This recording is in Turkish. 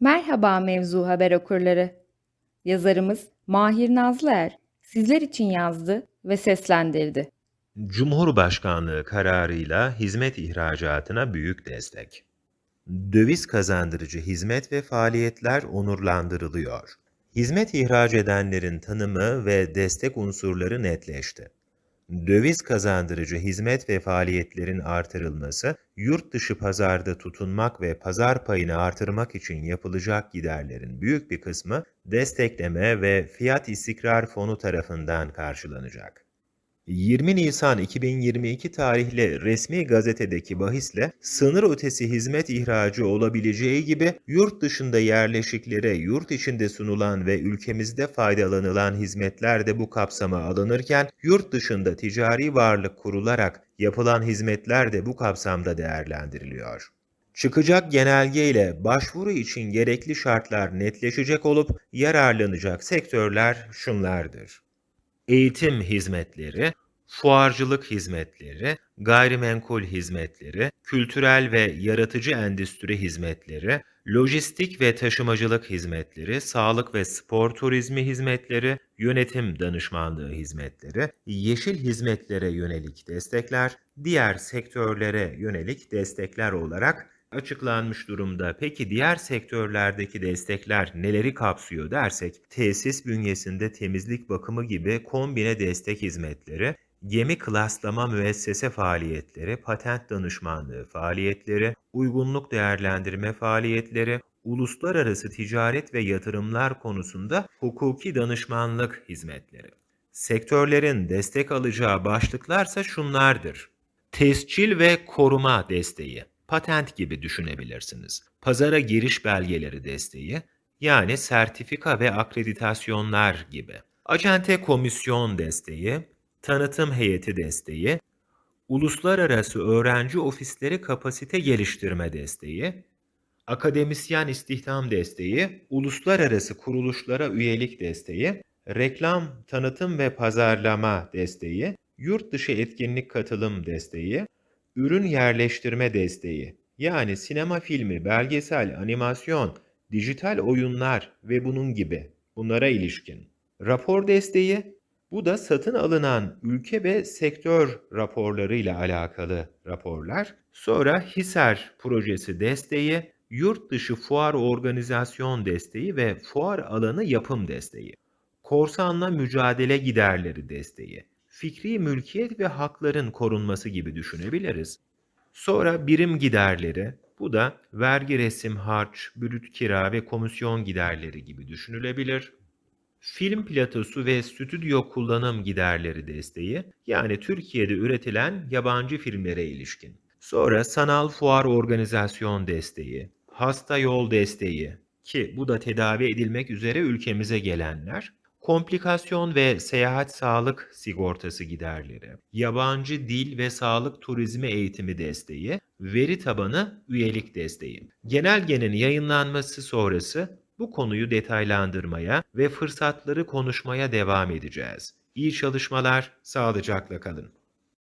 Merhaba Mevzu Haber okurları. Yazarımız Mahir Nazlıer sizler için yazdı ve seslendirdi. Cumhurbaşkanlığı kararıyla hizmet ihracatına büyük destek. Döviz kazandırıcı hizmet ve faaliyetler onurlandırılıyor. Hizmet ihraç edenlerin tanımı ve destek unsurları netleşti. Döviz kazandırıcı hizmet ve faaliyetlerin artırılması, yurt dışı pazarda tutunmak ve pazar payını artırmak için yapılacak giderlerin büyük bir kısmı destekleme ve fiyat istikrar fonu tarafından karşılanacak. 20 Nisan 2022 tarihli resmi gazetedeki bahisle sınır ötesi hizmet ihracı olabileceği gibi yurt dışında yerleşiklere yurt içinde sunulan ve ülkemizde faydalanılan hizmetler de bu kapsama alınırken yurt dışında ticari varlık kurularak yapılan hizmetler de bu kapsamda değerlendiriliyor. Çıkacak genelge ile başvuru için gerekli şartlar netleşecek olup yararlanacak sektörler şunlardır eğitim hizmetleri, fuarcılık hizmetleri, gayrimenkul hizmetleri, kültürel ve yaratıcı endüstri hizmetleri, lojistik ve taşımacılık hizmetleri, sağlık ve spor turizmi hizmetleri, yönetim danışmanlığı hizmetleri, yeşil hizmetlere yönelik destekler, diğer sektörlere yönelik destekler olarak açıklanmış durumda. Peki diğer sektörlerdeki destekler neleri kapsıyor dersek, tesis bünyesinde temizlik bakımı gibi kombine destek hizmetleri, gemi klaslama müessese faaliyetleri, patent danışmanlığı faaliyetleri, uygunluk değerlendirme faaliyetleri, uluslararası ticaret ve yatırımlar konusunda hukuki danışmanlık hizmetleri. Sektörlerin destek alacağı başlıklarsa şunlardır. Tescil ve koruma desteği, patent gibi düşünebilirsiniz. Pazara giriş belgeleri desteği, yani sertifika ve akreditasyonlar gibi. Acente komisyon desteği, tanıtım heyeti desteği, uluslararası öğrenci ofisleri kapasite geliştirme desteği, akademisyen istihdam desteği, uluslararası kuruluşlara üyelik desteği, reklam, tanıtım ve pazarlama desteği, yurt dışı etkinlik katılım desteği, ürün yerleştirme desteği, yani sinema filmi, belgesel, animasyon, dijital oyunlar ve bunun gibi bunlara ilişkin. Rapor desteği, bu da satın alınan ülke ve sektör raporlarıyla alakalı raporlar. Sonra HİSER projesi desteği, yurt dışı fuar organizasyon desteği ve fuar alanı yapım desteği. Korsanla mücadele giderleri desteği. Fikri mülkiyet ve hakların korunması gibi düşünebiliriz. Sonra birim giderleri, bu da vergi resim harç, brüt kira ve komisyon giderleri gibi düşünülebilir. Film platosu ve stüdyo kullanım giderleri desteği, yani Türkiye'de üretilen yabancı filmlere ilişkin. Sonra sanal fuar organizasyon desteği, hasta yol desteği ki bu da tedavi edilmek üzere ülkemize gelenler, komplikasyon ve seyahat sağlık sigortası giderleri, yabancı dil ve sağlık turizmi eğitimi desteği, veri tabanı üyelik desteği. Genelgenin yayınlanması sonrası bu konuyu detaylandırmaya ve fırsatları konuşmaya devam edeceğiz. İyi çalışmalar, sağlıcakla kalın.